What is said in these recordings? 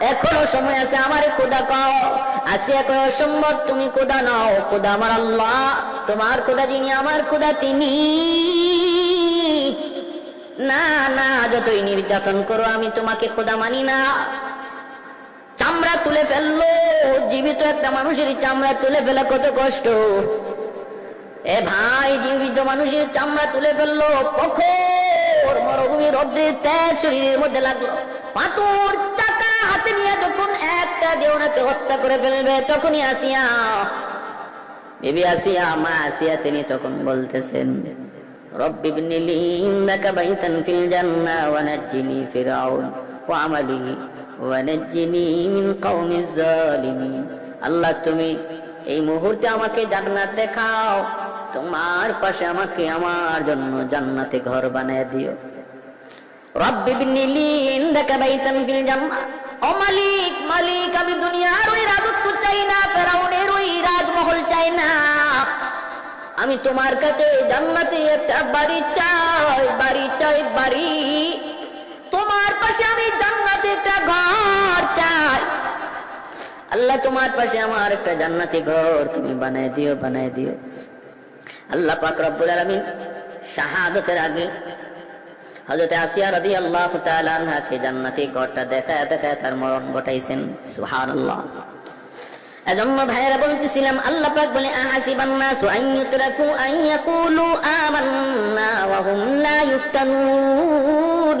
এখনও সময় আছে আমার খোদা কও আসিয়া কয় অসম্ভব তুমি খোদা নাও। খোদা আমার আল্লাহ, তোমার খোদা যিনি, আমার খোদা তিনি। না না, যতই নির্যাতন করো, আমি তোমাকে খোদা মানি না। চামড়া তুলে ফেলল, জীবিত একটা মানুষের চামড়া তুলে ফেলা কত কষ্ট। এ ভাই, জীবিত মানুষের চামড়া তুলে ফেলল প্রখর মরুভূমি রোদ্রের তেজ শরীরের মধ্যে লাগল। পাথর হাতে নিয়ে যখন একটা দেওনাকে হত্যা করে ফেলবে তখনই আসিয়া বিবি আসিয়া মা আসিয়া তিনি তখন বলতেছেন رب ابن لي إنك بيتا في الجنة ونجني فرعون وعمله ونجني من قوم الظالمين আল্লাহ তুমি এই মুহূর্তে আমাকে জান্নাত দেখাও তোমার পাশে আমাকে আমার জন্য জান্নাতে ঘর বানায় দিও রব্বি বিনিলি ইনদাকা বাইতান ফিল জান্নাহ ও মালিক মালিক, আমি দুনিয়ার ওই রাজত্ব চাই না, ফেরাউনের ওই রাজমহল চাই না। আমি তোমার কাছে জান্নাতে একটা বাড়ি চাই বাড়ি চাই, বাড়ি। তোমার পাশে আমি জান্নাতে একটা ঘর চাই। আল্লাহ, তোমার পাশে আমার একটা জান্নাতি ঘর তুমি বানায় দিও বানায় দিও। আল্লাহ পাক রব্বুল আলামিন শাহাদতের আগে হযরত আসিয়া রাজি আল্লাহ তালাকে জান্নাতি ঘরটা দেখায় দেখায় তার মরণ ঘটাইছেন। সুবহানাল্লাহ। এজন্য ভাইয়েরা বলতেছিলাম, আল্লাহ পাক বলে আহাসিবান নাসু আন ইউতরাকু আন ইয়াকুলু আমান্না ওয়া হুম লা ইফতানুন।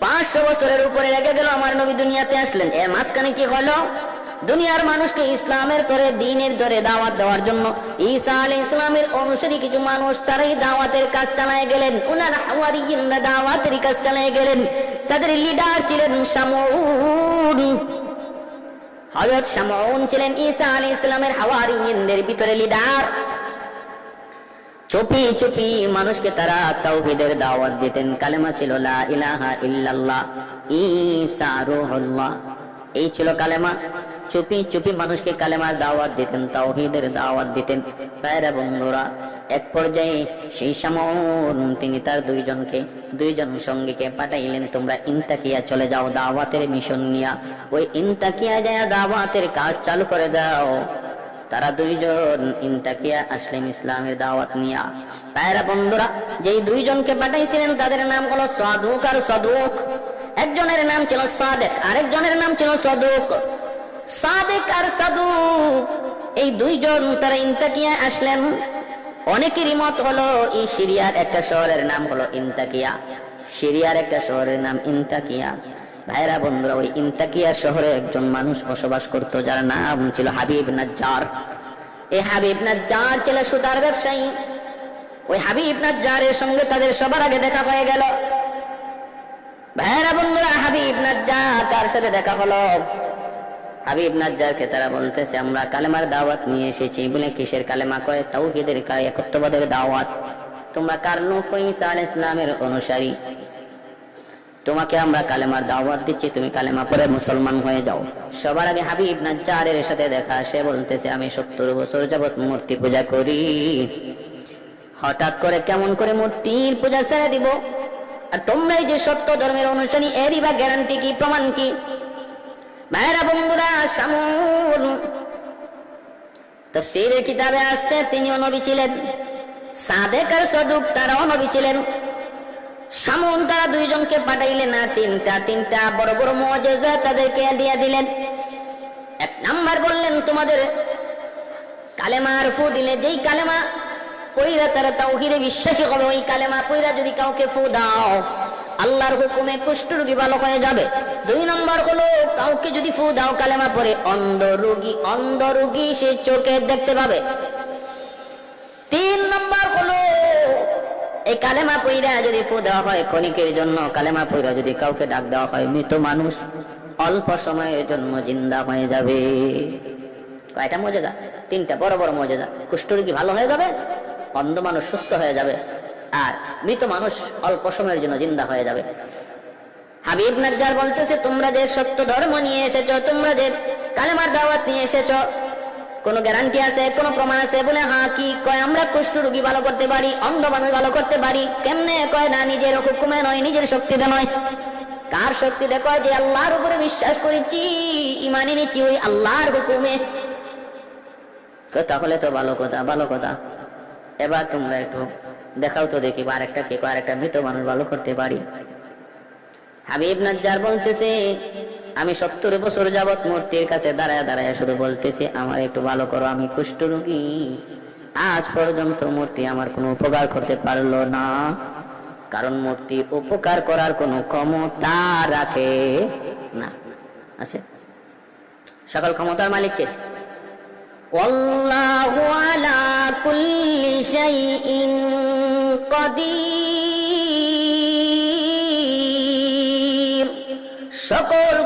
পাঁচশো বছরের উপরে রেখে গেল আমার নবী দুনিয়াতে আসলেন। এর মাঝখানে কি হলো? দুনিয়ার মানুষকে ইসলামের ধরে দিনের ধরে দাওয়াত দেওয়ার জন্য ঈসা আলী ইসলামের অনুসারী কিছু মানুষ তারাই দাওয়াতের কাজ চালায় গেলেন। উনার হাওয়ারিরা দাওয়াতের কাজ চালায় গেলেন। তাদের লিডার ছিলেন শামউন। হযরত শামউন ছিলেন ঈসা আলাইহিস সালামের হাওয়ারিয়িনদের ভিতরে লিডার চুপি চুপি মানুষকে তারা তাওহীদের দাওয়াত দিতেন। কালেমা ছিল, লা ইলাহা ইল্লাল্লাহ, ঈসা রূহুল্লাহ। এই ছিল কালেমা। চুপি চুপি মানুষকে কালেমার দাওয়াত দিতেন, তাওহীদের দাওয়াত দিতেন। ভাইরা বন্ধুরা, এক পর্যায়ে সেই শামউন তিনি তার দুইজনকে, দুইজন সঙ্গীকে পাঠাইলেন, তোমরা ইনতাকিয়া চলে যাও, দাওয়াতের মিশন নিয়া। ওই ইনতাকিয়া যায় দাওয়াতের কাজ চালু করে দাও। তারা দুইজন ইনতাকিয়া আসলেম ইসলামের দাওয়াত নিয়া। ভাইরা বন্ধুরা, যেই দুইজনকে পাঠাইছিলেন, তাদের নাম হলো সাদুক আর সদুক। একজনের নাম ছিল সাদেক, আরেকজনের নাম ছিল সদুক। সাদেক আর সাদুক, এই দুইজন তারা ইনতাকিয়া আসলেন। অনেকেরই মত হলো, এই সিরিয়ার একটা শহরের নাম হলো ইনতাকিয়া। সিরিয়ার একটা শহরের নাম ইনতাকিয়া। ভাইরা বন্ধুরা, ওই ইনতাকিয়া শহরে একজন মানুষ বসবাস করত, যার নাম ছিল হাবিব নাজ্জার। এই হাবিব নাজ্জার ছিল সুতার ব্যবসায়ী। ওই হাবিব নাজ্জারের সঙ্গে তাদের সবার আগে দেখা হয়ে গেল। ভাইরা বন্ধুরা, হাবিব নাজ্জার তার সাথে দেখা হলো। হাবিব নাজ্জারকে তারা বলতেছে, আমরা কালেমার দাওয়াত নিয়ে এসেছি। বলে কিসের কালেমা? কয়, তাওহীদের কায় একত্ববাদের দাওয়াত। তোমরা কার ঈসা আলাইহিস ইসলামের অনুসারী? তোমাকে আমরা কালেমার দাওয়াত দিচ্ছি, তুমি কালেমা পরে মুসলমান হয়ে যাও। সবার আগে হাবিব না নাজ্জারের সাথে দেখা, সে বলতেছে, আমি সত্তর বছর যাবত মূর্তি পূজা করি। হঠাৎ করে কেমন করে মূর্তির পূজা ছেড়ে দিব? আর তোমরাই যে সত্য ধর্মের অনুসারী, এরই বা গ্যারান্টি কি, প্রমাণ কি? ভাইরা বন্ধুরা, সামুন। তফসিরের কিতাবে আসছে, তিনিও নবী ছিলেন। সাদেক আর সদুক, তারাও নবী ছিলেন। সামুন তারা দুইজনকে পাঠাইলেন না, তিনটা তিনটা বড় বড় মজেজা তাদেরকে দিয়ে দিলেন। এক নাম্বার বললেন, তোমাদের কালেমার ফু দিলে, যেই কালেমা পইরা তারা তাওহীদে বিশ্বাসী হবে, ওই কালেমা পইরা যদি কাউকে ফু দাও, আল্লাহর হুকুমে কুষ্ঠ রোগী ভালো হয়ে যাবে। দুই নম্বর হলো, কাউকে যদি ফু দাও কালেমা পরে অন্ধ রোগী অন্ধ রোগী সে চোখে দেখতে পাবে। তিন এই কালেমা পইরা যদি ফু দেওয়া হয় ক্ষণিকের জন্য, কালেমা পইরা যদি কাউকে ডাক দেওয়া হয়, মৃত মানুষ অল্প সময়ের জন্য জিন্দা হয়ে যাবে। কয়টা মজেদা তিনটা, বড় বড় মজেদা কুষ্ঠরোগী ভালো হয়ে যাবে, অন্ধ মানুষ সুস্থ হয়ে যাবে, আর মৃত মানুষ অল্প সময়ের জন্য জিন্দা হয়ে যাবে। হাবিব নাজ্জার বলতেছে, তোমরা যে সত্য ধর্ম নিয়ে এসেছ, তোমরা যে কালেমার দাওয়াত নিয়ে এসেছ কোন গ্যারান্টি আছে, কোন প্রমাণ আছে বলে হ্যাঁ কি কয়? আমরা কুষ্ঠ রোগী ভালো করতে পারি, অন্ধ মানুষ ভালো করতে পারি। কেমনে কয় না, নিজের হুকুমে নয়, নিজের শক্তিতে নয়? কার শক্তিতে কয় যে, আল্লাহর উপরে বিশ্বাস করেছি, ইমানি নিচ্ছি ওই আল্লাহর হুকুমে। তাহলে তো ভালো কথা ভালো কথা। এবার তোমরা একটু দেখাও তো দেখি আরেকটা কে আরেকটা মৃত মানুষ ভালো করতে পারি? হাবিব নাজ্জার বলতেছে আমি সত্তর বছর যাবৎ মূর্তির কাছে দাঁড়ায় দাঁড়ায় শুধু বলতেছি, আমার একটু ভালো করো, আমি কুষ্ঠরোগী আজ পর্যন্ত মূর্তি আমার কোনো উপকার করতে পারল না। কারণ মূর্তি উপকার করার কোনো ক্ষমতা রাখে না। আছে? সকল ক্ষমতার মালিককে? আলা কুল্লি শাইইন কদির।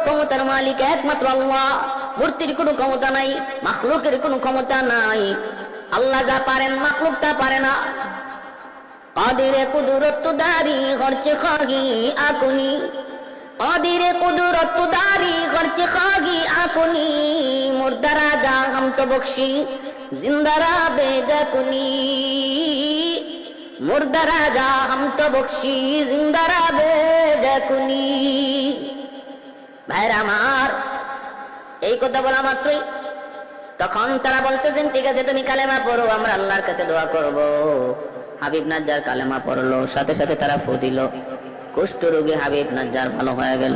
ক্ষমতার মালিক একমাত্র আল্লাহ। মূর্তির কোনো ক্ষমতা নাই, মাখলুকের কোনো ক্ষমতা নাই। আল্লাহ যা পারেন, মাখলুক তা পারে না। কাদিরে কুদরত দারি খরচে খাগি আকুনি। কাদিরে কুদরত দারি খরচে খাগি আকুনি। মুর্দারা যা হাম তো বকশি জিন্দারা বেদকুনি মুর্দারা যা হাম তো বকশি জিন্দারা বেদকুনি ভাইরা আমার। এই কথা বলা মাত্রই তখন তারা বলতেছেন, ঠিক আছে, তুমি কালেমা পড়ো, আমরা আল্লাহর কাছে দোয়া করব। হাবিব নাজ্জার কালেমা পড়ল, সাথে সাথে তারা ফু দিল। কুষ্ঠ রোগী হাবিব নাজ্জার ভালো হয়ে গেল।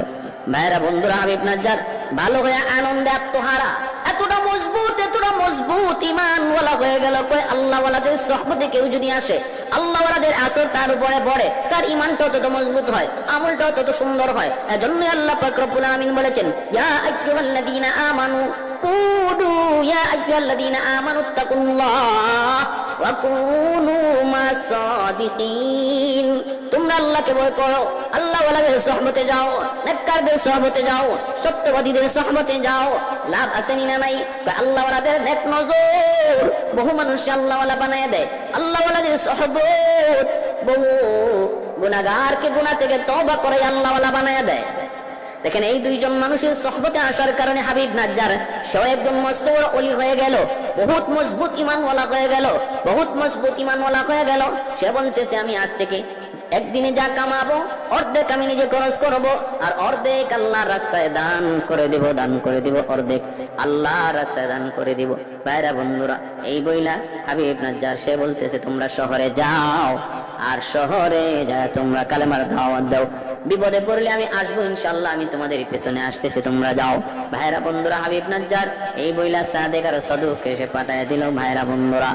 ভাইরা বন্ধুরা, হাবিব নাজ্জার ভালো হয়ে আনন্দে আত্মহারা। এতটা মজবুত এতটা মজবুত ইমান ওলা হয়ে গেল। কয় আল্লাহ ওলাদের সহমতি কেউ যদি আসে আল্লাহ ওলাদের আসর তার উপরে বড়ে তার ইমানটাও তত মজবুত হয় আমলটাও তত সুন্দর হয়। এজন্য আল্লাহ পাক আমিন বলেছেন, ইয়া আইয়ুহাল্লাযীনা আমানু, কুদু, ইয়া আইয়ুহাল্লাযীনা আমানু তাকুল্লাহ তোমরা আল্লাহকে ভয় করো। আল্লাহ ওয়ালাদের সহমতে যাও, নেককারদের সহমতে যাও, সত্যবাদীদের সহমতে যাও। লাভ আসেনি না নাই? আল্লাহ ওয়ালাদের নেক নজর। বহু মানুষ আল্লাহ ওয়ালা বানায় দেয়। আল্লাহ ওয়ালাদের সহবত বহু গুনাগারকে গুনা থেকে তবা করে আল্লাহ ওয়ালা বানায় দেয়। দেখেন এই দুইজন মানুষের সহবতে আসার কারণে হাবিব নাজ্জার, সেও একজন মস্ত বড় অলি হয়ে গেল, বহুত মজবুত ইমানওয়ালা হয়ে গেল, বহুত মজবুত ইমানওয়ালা হয়ে গেল। সে বলতেছে, আমি আজ থেকে একদিনে যা কামাবো, অর্ধেক আমি নিজে খরচ করব, আর অর্ধেক আল্লাহর রাস্তায় দান করে দিব, দান করে দিব, অর্ধেক আল্লাহর রাস্তায় দান করে দিব। ভাইরা, বন্ধুরা, এই বইলা হাবিব নাজ্জার, সে বলতেছে, তোমরা শহরে যাও, আর শহরে যা তোমরা কালেমার দাওয়াত দাও। বিপদে পড়লে আমি আসব ইনশাল্লাহ আমি তোমাদের পেছনে আসতেছি, তোমরা যাও। ভাইরা, বন্ধুরা, হাবিব নাজ্জার, এই বইলা সাদেক আর সদুককে সে পাঠায় দিল। ভাইরা, বন্ধুরা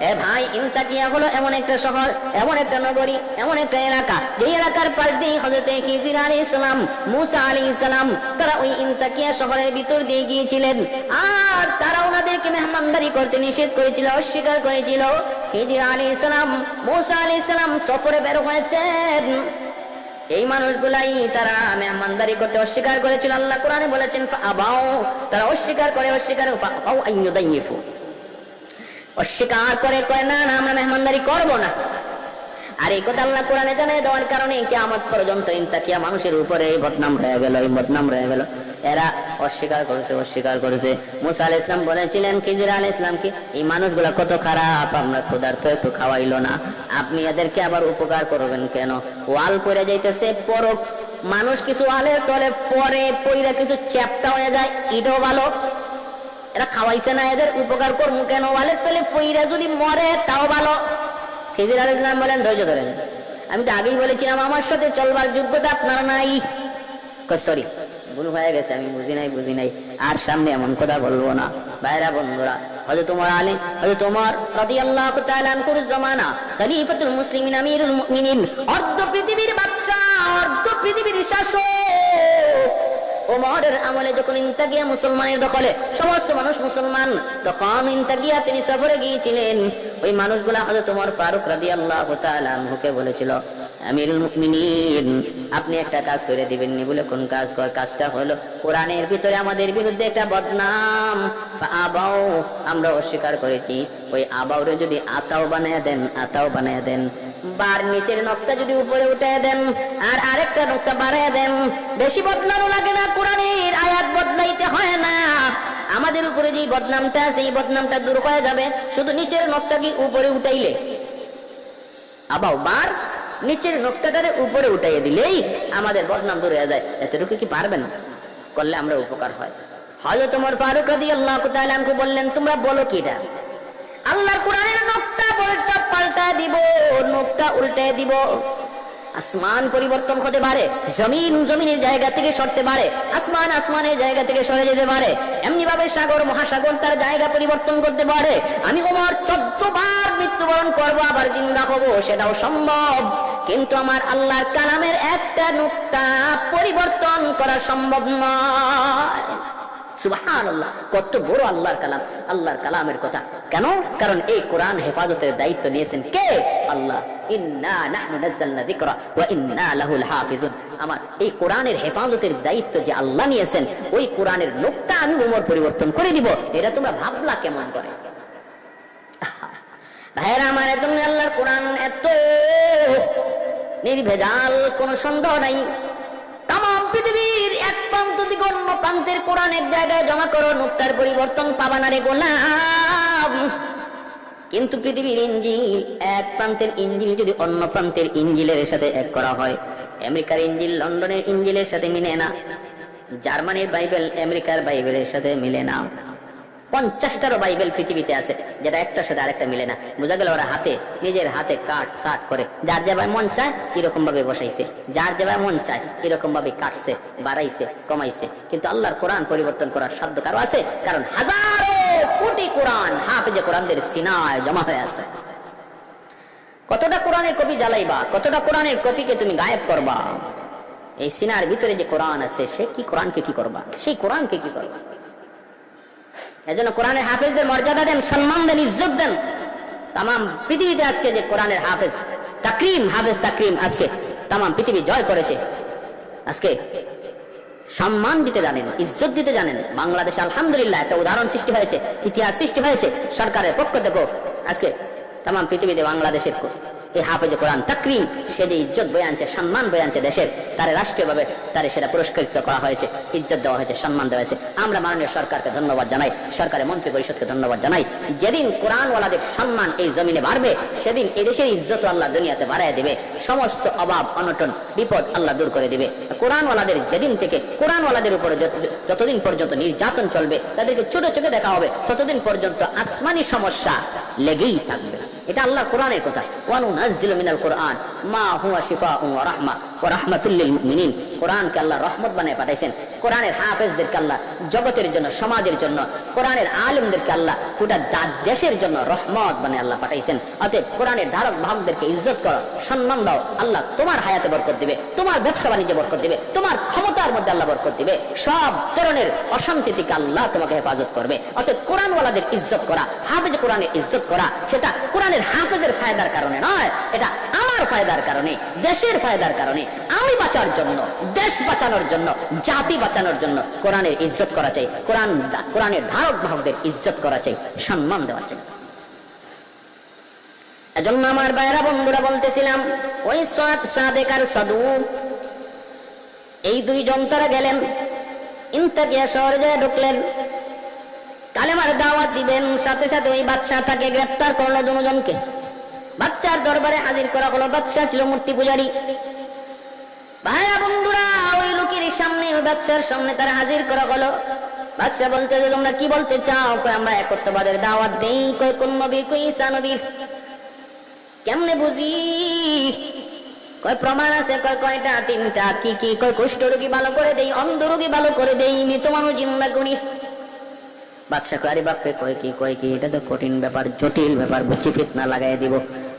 এ ভাই, ইনতাকিয়া হলো এমন একটা শহর, এমন একটা নগরী, এমন একটা এলাকা। যে এলাকার পাশ দিয়ে হজরতে খিজির আলী ইসলাম মুসা আলী ইসলাম তারা ওই ইনতাকিয়া শহরের ভিতর দিয়ে গিয়েছিলেন। আর তারা ওনাদেরকে মেহমানদারি করতে নিষেধ করেছিল, অস্বীকার করেছিল। খিজির আলী ইসলাম মুসা আলী ইসলাম সফরে বের হয়েছেন। এই মানুষগুলাই তারা মেহমানদারি করতে অস্বীকার করেছিল। আল্লাহ কোরআনে বলেছেন আবাও তারা অস্বীকার করে, অস্বীকার। অস্বীকার করে, কয়, না না, আমরা মেহমানদারি করব না। আর এই কথা আল্লাহ কোরআনে জানাই দেওয়ার কারণে কিয়ামত পর্যন্ত ইনতাকিয়া মানুষের উপরে এই বদনাম রয়ে গেল, এই বদনাম রয়ে গেল। এরা অস্বীকার করেছে অস্বীকার করেছে। মুসা আল ইসলাম বলেছিলেন, খিজির আল ইসলাম কি? এই মানুষগুলা কত খারাপ, আমরা ক্ষুধার্ত, একটু খাওয়াইলো না। আপনি এদেরকে আবার উপকার করবেন কেন? ওয়াল পরে যাইতেছে, পরক, মানুষ কিছু ওয়ালের তলে পরে পইরা কিছু চ্যাপটা হয়ে যায় এটাও ভালো। এরা খাওয়াইছে না এদের, উপকার করব কেন? ওয়ালের তলে পইরা যদি মরে, তাও ভালো। খিজির আল ইসলাম বলেন, ধৈর্য ধরেন। আমি তো আগেই বলেছিলাম, আমার সাথে চলবার যোগ্যতা আপনার নাই। সরি ভুল হয়ে গেছে, আমি বুঝি নাই বুঝি নাই। আর সামনে এমন কথা বলব না। ভাইরা, বন্ধুরা হয়তো তোমার আলী হয়তো তোমার রাদিয়াল্লাহু তাআলা আনহুর জামানা, খলিফাতুল মুসলিমিন, আমিরুল মুমিনিন, অর্ধ পৃথিবীর বাদশা অর্ধ পৃথিবীর শাসক। ওমরের আমলে যখন ইন্তাকিয়া মুসলমানের দখলে, সমস্ত মানুষ মুসলমান, তখন ইন্তাকিয়া তিনি সফরে গিয়েছিলেন। ওই মানুষগুলা হয়তো তোমার ফারুক রাদি আল্লাহ আনহুকে বলেছিল, আমিরুল মুমিনিন, আপনি একটা কাজ করে দিবেন নি, বলে কোন কাজ? কয়, কাজটা হলো কোরআনের ভিতরে আমাদের বিরুদ্ধে একটা বদনাম। আবাও আমরা অস্বীকার করেছি। ওই আবাওরে যদি আতাও বানায় দেন, আতাও বানায় দেন। বার নিচের নকটা যদি উপরে উঠে দেন, আর আরেকটা নকটা বাড়ায় দেন, বেশি বদলানো লাগে না, কোরআনের আয়াত বদলাইতে হয় না। আমাদের উপরে যে বদনামটা আছে, এই বদনামটা দূর হয়ে যাবে, শুধু নিচের নকটা কি উপরে উঠাইলে। আবার বার নিচের নকটাটারে উপরে উঠাইয়ে দিলেই আমাদের বদনাম দূর হয়ে যায়। এতটুকু কি পারবেন করলে আমরা উপকার হয়। হয়তো তোমার ফারুক রাদি আল্লাহ বললেন, তোমরা বলো কি এটা আল্লাহর কোরআনের নকটা বলটা পাল্টা দিব নকটা উল্টে দিব। আসমান পরিবর্তন হতে পারে, জমিন জমিনের জায়গা থেকে সরতে পারে, আসমান আসমানের জায়গা থেকে সরে যেতে পারে। এমনি ভাবে সাগর, মহাসাগর তার জায়গা পরিবর্তন করতে পারে। আমি ওমর চোদ্দ বার মৃত্যুবরণ করব, আবার জিন্দা হব, সেটাও সম্ভব। কিন্তু আমার আল্লাহর কালামের একটা নুক্তা পরিবর্তন করা সম্ভব নয়। সুবহানাল্লাহ, কত বড় আল্লাহর কালাম, আল্লাহর কালামের কথা। কেন? কারণ এই কোরআন হেফাজতের দায়িত্ব নিয়েছেন কে? আল্লাহ। আমার এই কোরআনের হেফাজতের দায়িত্ব যে আল্লাহ নিয়েছেন, ওই কোরআনের নোকটা আমি উমর পরিবর্তন করে দিব। এটা তোমরা ভাবলা কেমন করে? ভাইরা আমার তুমি আল্লাহর কোরআন এত নির্ভেজাল, কোনো সন্দেহ নাই। তাম পৃথিবীর এক প্রান্ত থেকে অন্য প্রান্তের কোরআনের জায়গায় জমা করো, নুক্তার পরিবর্তন পাবা না রে গোলাম। কিন্তু পৃথিবীর ইঞ্জিল, এক প্রান্তের ইঞ্জিল যদি অন্য প্রান্তের ইঞ্জিলের সাথে এক করা হয়, আমেরিকার ইঞ্জিল লন্ডনের ইঞ্জিলের সাথে মিলে না, জার্মানির বাইবেল আমেরিকার বাইবেলের সাথে মিলে না। পঞ্চাশটারও বাইবেল পৃথিবীতে আছে, যেটা একটার সাথে আরেকটা মিলে না। বোঝা গেল ওরা হাতে, নিজের হাতে কাট সাট করে। যার যেভাবে মন চায় এরকম ভাবে বসাইছে। যার যেভাবে মন চায় এরকম ভাবে কাটছে, বাড়াইছে, কমাইছে। কিন্তু আল্লাহর কোরআন পরিবর্তন করার সাধ্য কারও আছে? কারণ হাজারো কোটি কোরআন হাফেজে কোরআনদের সিনায় জমা হয়ে আছে। কতটা কোরআনের কপি জ্বালাইবা, কতটা কোরআনের কপিকে তুমি গায়েব করবা? এই সিনার ভিতরে যে কোরআন আছে, সে কি কোরআনকে কি করবা? সেই কোরআনকে কি করবা? এজন্য কোরআনের হাফেজদের মর্যাদা দেন, সম্মান দেন, ইজ্জত দেন। তাম পৃথিবীতে আজকে যে কোরআনের হাফেজ, তাকরিম হাফেজ তাকরিম আজকে তাম পৃথিবী জয় করেছে। আজকে সম্মান দিতে জানেন, ইজ্জত দিতে জানেন। বাংলাদেশে আলহামদুলিল্লাহ একটা উদাহরণ সৃষ্টি হয়েছে, ইতিহাস সৃষ্টি হয়েছে, সরকারের পক্ষ থেকে আজকে তাম পৃথিবীতে বাংলাদেশের এই হাফেজে কোরআন তাকরিম সে যে ইজ্জত বয়ে আনছে, সম্মান বয়ে আনছে দেশের, তারে রাষ্ট্রীয়ভাবে তারে সেটা পুরস্কৃত করা হয়েছে, ইজ্জত দেওয়া হয়েছে, সম্মান দেওয়া হয়েছে। আমরা মাননীয় সরকারকে ধন্যবাদ জানাই, সরকারের মন্ত্রী পরিষদকে ধন্যবাদ জানাই। যেদিন কোরআনওয়ালাদের সম্মান এই জমিনে বাড়বে, সেদিন এই দেশের ইজ্জত আল্লাহ দুনিয়াতে বাড়ায় দিবে, সমস্ত অভাব, অনটন, বিপদ আল্লাহ দূর করে দিবে। কোরআনওয়ালাদের যেদিন থেকে, কোরআনওয়ালাদের উপরে যতদিন পর্যন্ত নির্যাতন চলবে, তাদেরকে ছোট চোখে দেখা হবে, ততদিন পর্যন্ত আসমানি সমস্যা লেগেই থাকবে। এটা আল্লাহ কোরআনের কথা ওয়ানু নাজিল মিনাল কোরআন মা হুয়া শিফা ওয়া রাহমা কোরআনকে আল্লাহ রহমত পাঠাইছেন। কোরআনের হাফেজদেরকে আল্লাহ জগতের জন্য, সমাজের জন্য, কোরআনের আল্লাহ গোটা দেশের জন্য রহমত আল্লাহ পাঠাইছেন। অতএব কোরআনের ধারক ইজ্জত করো, সম্মান দাও, আল্লাহ তোমার হায়াতে বরকত দিবে, তোমার ব্যবসা বরকত দিবে, তোমার ক্ষমতার মধ্যে আল্লাহ বরকত দিবে। সব ধরনের অশান্তি থেকে আল্লাহ তোমাকে হেফাজত করবে। অতএব কোরআনওয়ালাদের ইজ্জত করা, হাফেজ কোরআনের ইজ্জত করা, সেটা কোরআনের হাফেজের ফায়দার কারণে নয়, এটা আমার ফায়দার কারণে, দেশের ফায়দার কারণে। আমি বাঁচার জন্য, দেশ বাঁচানোর জন্য, জাতি বাঁচানোর জন্য কোরআনের ইজ্জত করা চাই। কোরআন কোরআনের ধারক বাহকদের ইজ্জত করা চাই, সম্মান দেওয়া চাই। এজন্য আমার বাইরা বন্ধুরা বলতেছিলাম, ওই সাদ সাদেক আর সাদু এই দুইজন তারা গেলেন ইন্তাকিয়া শহরে যায় ঢুকলেন, কালেমার দাওয়াত দিবেন, সাথে সাথে ওই বাদশাহ তাকে গ্রেফতার করল দুজনকে। বাচ্চার দরবারে হাজির করা হলো বাদশাহ ছিল মূর্তি পূজারী। ভাইয়া বন্ধুরা ওই লোকের সামনে ওই বাচ্চার সামনে তারা হাজির করা হলো বাচ্চা বলতে যে তোমরা কি বলতে চাও? কই আমরা একত্ববাদের দাওয়াত দেই। কই কোন নবী কই ঈসা নবীর কেমনে বুঝি? কয় প্রমাণ আছে। কয় কয়টা? তিনটা। কি কি? কয় কুষ্ঠ রোগী ভালো করে দেই অন্ধ রোগী ভালো করে দেই মৃত মানুষ জিন্দা করি। বাদশাহ কয়, আরে বাপরে কয় কি কয় কি? এটা তো কঠিন ব্যাপার জটিল ব্যাপার বুঝছি ফিতনা লাগাই দিব।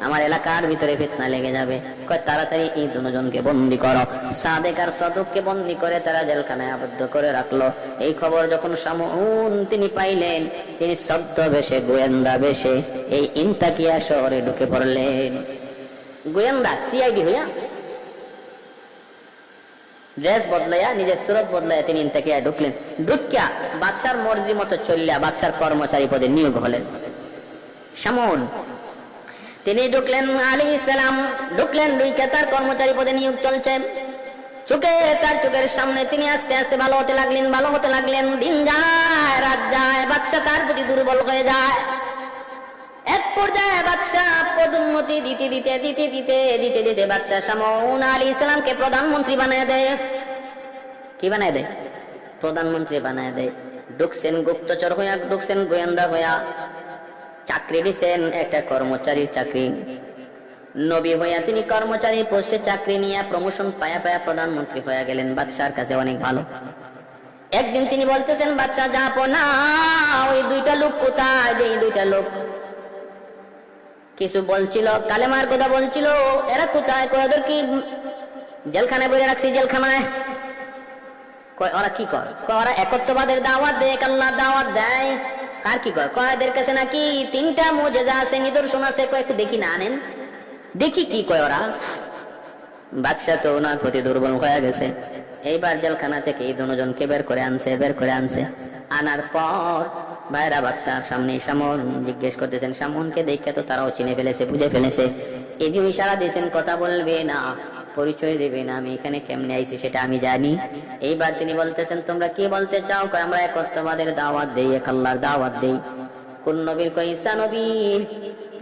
আমার এলাকার ভিতরে ফিতনা লেগে যাবে। কয়, তাড়াতাড়ি এই দুজনকে বন্দি করো। সাদেক আর সদককে বন্দি করে তারা জেলখানায় আবদ্ধ করে রাখল। এই খবর যখন সামুন তিনি পাইলেন, তিনি শব্দ বেশে, গোয়েন্দা বেশে এই ইন্তাকিয়া শহরে ঢুকে পড়লেন। গোয়েন্দা সিআইডি হইয়া? ড্রেস বদলাইয়া, নিজের সুরত বদলাইয়া তিনি ইন্তাকিয়া ঢুকলেন। ঢুকিয়া বাদশার মর্জি মতো চললিয়া বাদশার কর্মচারী পদে নিয়োগ হলেন। সামন তিনি ঢুকলেন আলী ইসলাম ঢুকলেন দুইকে তার কর্মচারী পদে নিয়োগ চলছে। চোখে তার চোখের সামনে তিনি আস্তে আস্তে ভালো হতে লাগলেন, ভালো হতে লাগলেন। দিন যায়, রাত যায় বাদশা তার প্রতি দুর্বল হয়ে যায়। এক পর্যায়ে বাদশাহ পদোন্নতি দিতে দিতে দিতে দিতে দিতে দিতে বাদশাহ শামউন আলী ইসলামকে প্রধানমন্ত্রী বানায় দেয়। কি বানায় দেয়? প্রধানমন্ত্রী বানায় দেয়। ঢুকছেন গুপ্তচর হইয়া, ঢুকছেন গোয়েন্দা হইয়া। চাকরি দিছেন, একটা কর্মচারীর চাকরি। নবী হইয়া তিনি কর্মচারী পোস্টে চাকরি নিয়ে প্রমোশন পায়া পায়া প্রধানমন্ত্রী হয়ে গেলেন। বাদশার কাছে অনেক ভালো। একদিন তিনি বলতেছেন বাচ্চা যাব না, ওই দুইটা লোক কোথায়? এই দুইটা লোক। কিছু বলছিল, কালেমার কথা বলছিল, এরা কোথায়? কয়, ওদের কি জেলখানায় বলে রাখছি, জেলখানায়? ওরা কি কয়? ওরা একত্ববাদের দাওয়াত দেয় আল্লাহ দাওয়াত দেয়। কার কি কয়? কয়েদের কাছে নাকি তিনটা মোজেজা আছে, নিদর্শন আছে, কয়, একটু দেখি না আনেন। দেখি কি কয় ওরা। বাদশাহ তো ওনার প্রতি দুর্বল হয়ে গেছে। এইবার জেলখানা থেকে এই দুজনকে বের করে আনছে, বের করে আনছে। আনার পর ভাইরা বাদশাহ সামনে সামন জিজ্ঞেস করতেছেন, সামনকে দেখে তো তারাও চিনে ফেলেছে, বুঝে ফেলেছে। এই যে ইশারা দিয়েছেন, কথা বলবে না, পরিচয় দেবে না, আমি এখানে কেমনে আইছি সেটা আমি জানি। এইবার তিনি বলতেছেন, তোমরা কি বলতে চাও? আমরা একত্ববাদের দাওয়াত দেই, এক আল্লাহর দাওয়াত দেই। কোন নবীর কয়, ঈসা নবীর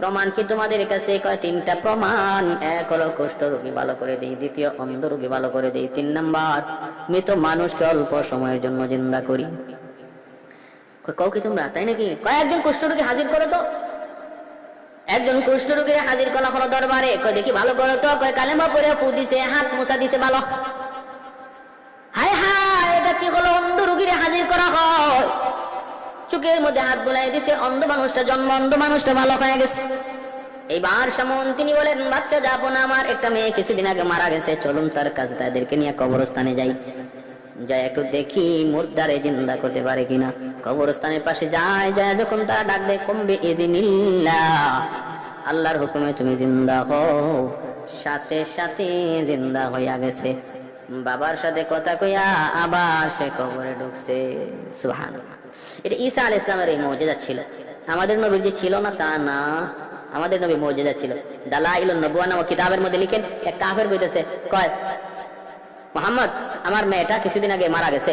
প্রমাণ কি তোমাদের কাছে? কয়, তিনটা প্রমাণ, এক হলো কুষ্ঠ রোগী ভালো করে দেই, দ্বিতীয় অন্ধ রোগী ভালো করে দেই, তিন নাম্বার, মৃত মানুষকে অল্প সময়ের জন্য জিন্দা করি। কও কি তোমরা, তাই নাকি? কয়েকজন কুষ্ঠ রোগী হাজির করো তো। একজন কুষ্ঠ রোগীর হাজির করা হলো দরবারে। কয় দেখি ভালো করো তো কয় কালেমা পরে ফু দিছে, হাত মুছা দিছে ভালো। হায় হায়, এটা কি হলো? অন্ধ রোগীরে হাজির করা হয়। চোখের মধ্যে হাত বোলাই দিছে, অন্ধ মানুষটা জন্ম, অন্ধ মানুষটা ভালো হয়ে গেছে। এইবার সামন তিনি বলেন, বাচ্চা যাব না আমার, একটা মেয়ে কিছুদিন আগে মারা গেছে, চলুন তার কাছে তাদেরকে নিয়ে কবরস্থানে যাই। যাই একটু দেখি মুর্দারে জিন্দা করতে পারে কিনা। কবরস্থানের পাশে যায় যায় যখন তারা ডাকবে কমবে এদিনিল্লা আল্লাহর হুকুমে তুমি জিন্দা হও। সাথে সাথে জিন্দা হইয়া গেছে। বাবার সাথে কথা কইয়া আবার সে কবরে ঢুকছে। সুহান এটা ঈসা আল ইসলামের এই মৌজেদা ছিল। আমাদের নবীর যে ছিল না, তা না। আমাদের নবী মৌজেদা ছিল। দালাইল নবুয়া নামক কিতাবের মধ্যে লিখেন, এক কাফের বইতেছে কয় মোহাম্মদ আমার মেয়েটা কিছুদিন আগে মারা গেছে।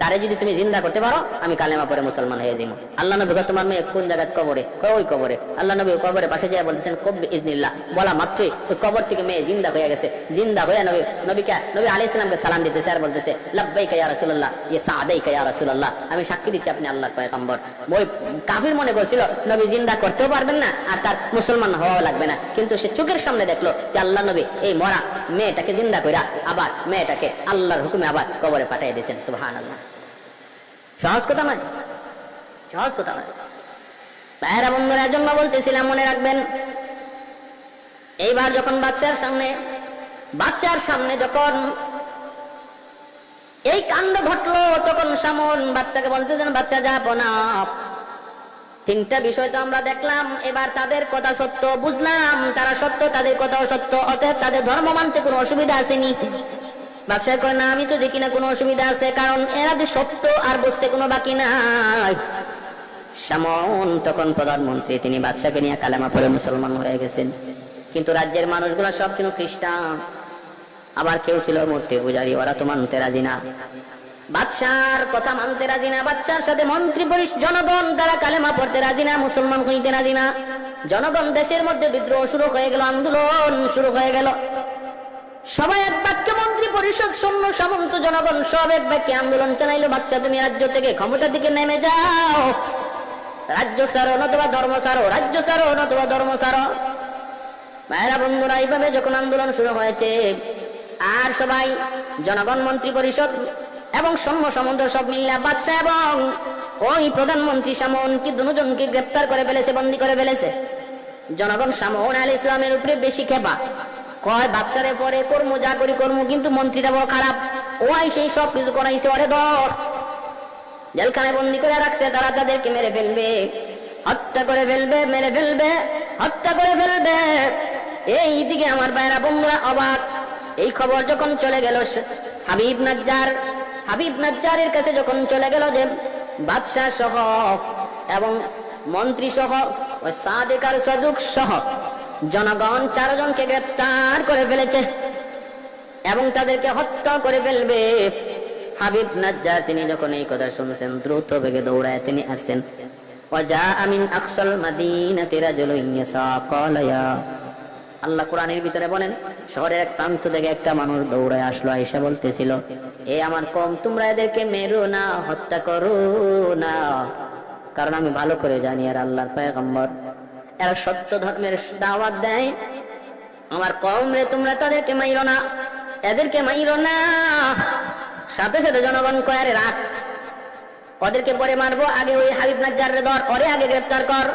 তারে যদি তুমি জিন্দা করতে পারো, আমি কালেমা পরে মুসলমান হয়ে যাব আল্লাহ নবী তোমার মেয়ে কোন জায়গায় কবরে? ওই কবরে। আল্লাহ নবী কবরে পাশে যায় বলতেছেন কব্বি ইজনিল্লাহ। বলা মাত্রই ওই কবর থেকে মেয়ে জিন্দা হয়ে গেছে। জিন্দা হয়ে নবী, নবীকে, নবী আলী ইসলামকে সালাম দিতেছে আর বলতেছে লাব্বাই কায়া রাসুল্লাহ ইয়ে সাদাই কায়া রাসুল্লাহ আমি সাক্ষী দিচ্ছি আপনি আল্লাহ পয়গম্বর। ওই কাফির মনে করছিল, নবী জিন্দা করতেও পারবেন না আর তার মুসলমান হওয়াও লাগবে না। কিন্তু সে চোখের সামনে দেখল যে আল্লাহ নবী এই মরা মেয়েটাকে জিন্দা কইরা আবার মেয়েটাকে আল্লাহর হুকুমে আবার কবরে পাঠিয়ে দিয়েছেন। সুবহান আল্লাহ সহজ কথা নয়। সহজ কথা নয়। ভাইয়েরা, বন্ধুরা, জন্য বলতেছিলাম, মনে রাখবেন, এইবার যখন বাচ্চার সামনে বাচ্চার সামনে যখন এই কাণ্ড ঘটলো, তখন সামন বাচ্চাকে বলতেছেন বাচ্চা যাব না। তিনটা বিষয় তো আমরা দেখলাম, এবার তাদের কথা সত্য বুঝলাম, তারা সত্য, তাদের কথাও সত্য, অতএব তাদের ধর্ম মানতে কোনো অসুবিধা আসেনি। বাদশাহ কয়, না, আমি তো দেখি না, কোনো অসুবিধা আছে, কারণ এরা যে সত্য আর বুঝতে কোনো বাকি নাই। সামন তখন প্রধানমন্ত্রী, তিনি বাদশাকে নিয়ে কালেমা পড়ে মুসলমান হয়ে গেছেন। কিন্তু রাজ্যের মানুষগুলো সব ছিল খ্রিস্টান। আবার কেউ ছিল মূর্তি পূজারি, ওরা তো মানতে রাজি না। বাদশার কথা মানতে রাজি না, বাদশার সাথে মন্ত্রী পরিষ, জনগণ তারা কালেমা পড়তে রাজি না, মুসলমান হইতে রাজি না। জনগণ দেশের মধ্যে বিদ্রোহ শুরু হয়ে গেল, আন্দোলন শুরু হয়ে গেল। সবাই এক বাক্যে মন্ত্রী পরিষদ সৈন্য সামন্ত জনগণ, সব এক বাক্যে আন্দোলন চালাইলো বাদশাহ। তুমি রাজ্য থেকে ক্ষমতার দিকে নেমে যাও। রাজ্য সারো, নতুবা ধর্ম সারো, রাজ্য সারো, নতুবা ধর্ম সারো। ভাইরা বন্ধুরা, এইভাবে যখন আন্দোলন শুরু হয়েছে, আর সবাই জনগণ মন্ত্রী পরিষদ এবং সৈন্য সমন্ত সব মিল্লা বাচ্চা এবং ওই প্রধানমন্ত্রী সামন কি দুজনকে গ্রেপ্তার করে ফেলেছে, বন্দি করে ফেলেছে? জনগণ সামন আল ইসলামের উপরে বেশি খেপা। কয় বাচ্চারে পরে কর্ম, যা করি কর্ম, কিন্তু মন্ত্রীটা বড় খারাপ। ওই সেই সব কিছু করাইছে, ওরে ধর। জেলখানায় বন্দি করে রাখছে, তারা তাদেরকে মেরে ফেলবে। হত্যা করে ফেলবে, মেরে ফেলবে, হত্যা করে ফেলবে। এই দিকে আমার বাইরা বন্ধুরা, অবাক। এই খবর যখন চলে গেল হাবিব নাজ্জার, হাবিব নাজ্জারের কাছে যখন চলে গেল যে বাদশাহ সহ এবং মন্ত্রী সহ সাদেকার সদুক সহ জনগণ চারজনকে গ্রেপ্তার করে ফেলেছে এবং তাদেরকে হত্যা করে ফেলবে। হাবিব নাজ্জা তিনি যখন এই কথা শুনছেন, দ্রুত বেগে দৌড়ায় তিনি আসছেন। আল্লাহ কোরআনের ভিতরে বলেন, শহরের এক প্রান্ত থেকে একটা মানুষ দৌড়ায় আসলো আয়সা বলতেছিল, এ আমার কম, তোমরা এদেরকে মেরো না, হত্যা করো না। কারণ আমি ভালো করে জানি আর আল্লাহর পায়গম্বর এরা সত্য ধর্মের দাওয়াত দেয়। আমার কম রে তোমরা তাদেরকে মাইরো না, এদেরকে মাইরো না। সাথে সাথে জনগণ কয়ারে, রাখ। ওদেরকে পরে মারবো, আগে ওই হাবিব নাজ্জার ধর ওরে আগে গ্রেফতার কর।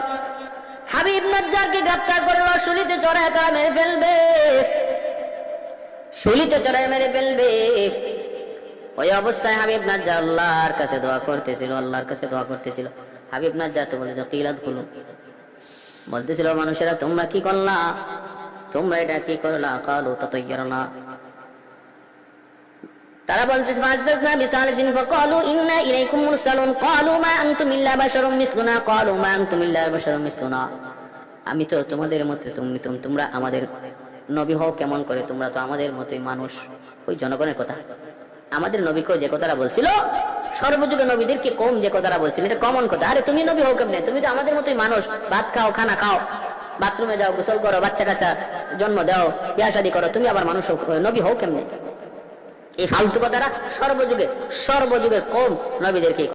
হাবিব নাজ্জারকে গ্রেফতার করল, শুলিতে চড়ায় তারা মেরে ফেলবে। শুলিতে চড়ায় মেরে ফেলবে। ওই অবস্থায় হাবিব নাজ্জার আল্লাহর কাছে দোয়া করতেছিল, আল্লাহর কাছে দোয়া করতেছিল। হাবিব নাজ্জার তো বলতেছিল কিলাতগুলো বলতেছিল মানুষেরা, তোমরা কি করলা? তোমরা এটা কি করলা? কালু তত না তারা বলতেছে ফাকালু ইন্না ইলাইকুম মুরসালুন। ক্বালু মা আনতুম ইল্লা বাশারুম মিসলুনা। ক্বালু মা আনতুম ইল্লা বাশারুম মিসলুনা। আমি তো তোমাদের মতো তোম- তোমরা আমাদের নবী হও কেমন করে? তোমরা তো আমাদের মতোই মানুষ। ওই জনগণের কথা। আমাদের নবীকেও যে কথাটা বলছিল সর্বযুগে নবীদেরকে কম যে কথাটা বলছেন এটা কমন কথা। আরে তুমি নবী হোক কেমনে? তুমি তো আমাদের মতোই মানুষ। ভাত খাও, খানা খাও। বাথরুমে যাও, গোসল করো বাচ্চা কাচ্চা জন্ম দাও বিয়া শাদি করো, তুমি আবার মানুষ হোক নবী হোক কেমনে? এই ফালতু কথাটা সর্বযুগে, সর্বযুগের কম নবীদেরকে